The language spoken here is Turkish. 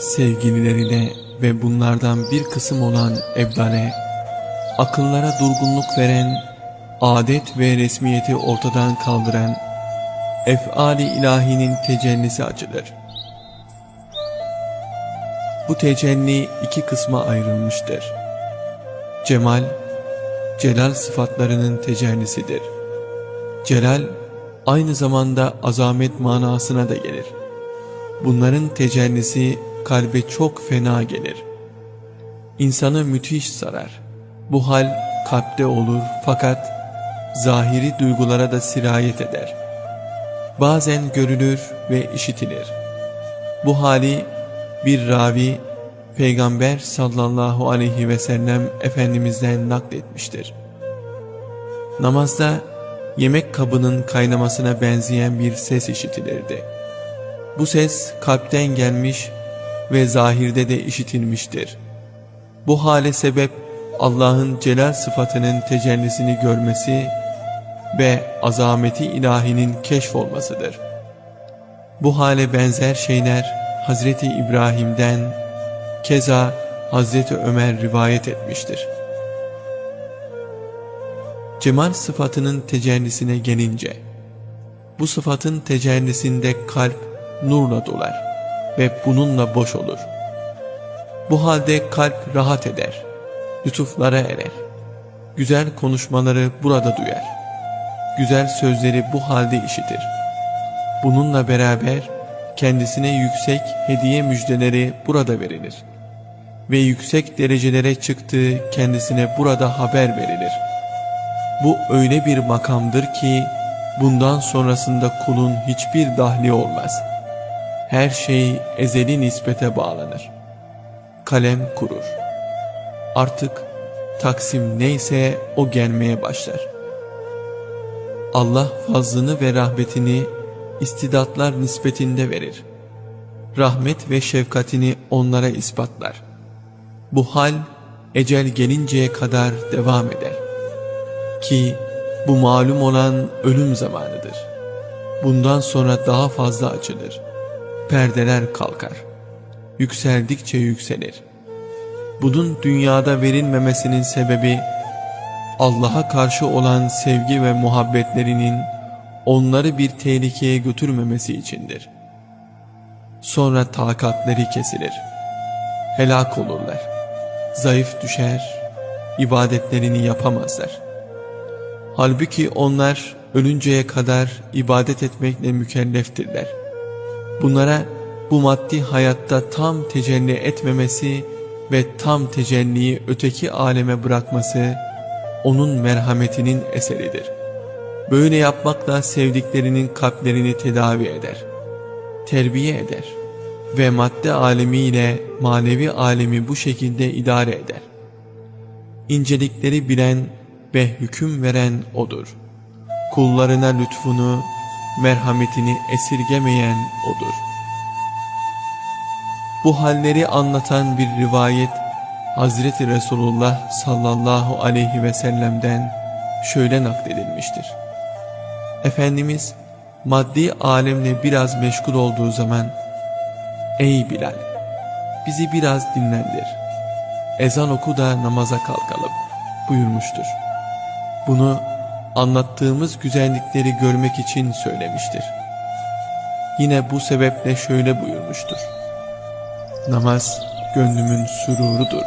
sevgililerine ve bunlardan bir kısım olan Ebdale, akıllara durgunluk veren, adet ve resmiyeti ortadan kaldıran, efali ilahinin tecellisi açılır. Bu tecelli iki kısma ayrılmıştır. Cemal, celal sıfatlarının tecellisidir. Celal, aynı zamanda azamet manasına da gelir. Bunların tecellisi kalbe çok fena gelir. İnsanı müthiş sarar. Bu hal kalpte olur fakat zahiri duygulara da sirayet eder. Bazen görülür ve işitilir. Bu hali bir ravi Peygamber sallallahu aleyhi ve sellem Efendimiz'den nakletmiştir. Namazda yemek kabının kaynamasına benzeyen bir ses işitilirdi. Bu ses kalpten gelmiş ve zahirde de işitilmiştir. Bu hale sebep Allah'ın celal sıfatının tecellisini görmesi ve azameti ilahinin keşfolmasıdır. Bu hale benzer şeyler Hazreti İbrahim'den keza Hazreti Ömer rivayet etmiştir. Cemal sıfatının tecellisine gelince, bu sıfatın tecellisinde kalp nurla dolar ve bununla boş olur. Bu halde kalp rahat eder, lütuflara erer. Güzel konuşmaları burada duyar. Güzel sözleri bu halde işitir. Bununla beraber kendisine yüksek hediye müjdeleri burada verilir. Ve yüksek derecelere çıktığı kendisine burada haber verilir. Bu öyle bir makamdır ki bundan sonrasında kulun hiçbir dahli olmaz. Her şey ezeli nispete bağlanır. Kalem kurur. Artık taksim neyse o gelmeye başlar. Allah fazlını ve rahmetini istidatlar nispetinde verir. Rahmet ve şefkatini onlara ispatlar. Bu hal ecel gelinceye kadar devam eder. Ki bu malum olan ölüm zamanıdır. Bundan sonra daha fazla açılır. Perdeler kalkar. Yükseldikçe yükselir. Bunun dünyada verilmemesinin sebebi Allah'a karşı olan sevgi ve muhabbetlerinin onları bir tehlikeye götürmemesi içindir. Sonra takatleri kesilir. Helak olurlar. Zayıf düşer, ibadetlerini yapamazlar. Halbuki onlar ölünceye kadar ibadet etmekle mükelleftirler. Bunlara bu maddi hayatta tam tecelli etmemesi ve tam tecelliyi öteki aleme bırakması onun merhametinin eseridir.'' Böyle yapmakla sevdiklerinin kalplerini tedavi eder, terbiye eder ve madde alemiyle manevi alemi bu şekilde idare eder. İncelikleri bilen ve hüküm veren O'dur. Kullarına lütfunu, merhametini esirgemeyen O'dur. Bu halleri anlatan bir rivayet Hazreti Resulullah sallallahu aleyhi ve sellem'den şöyle nakledilmiştir. Efendimiz maddi alemle biraz meşgul olduğu zaman Ey Bilal bizi biraz dinlendir. Ezan oku da namaza kalkalım buyurmuştur. Bunu anlattığımız güzellikleri görmek için söylemiştir. Yine bu sebeple şöyle buyurmuştur. Namaz gönlümün sururudur.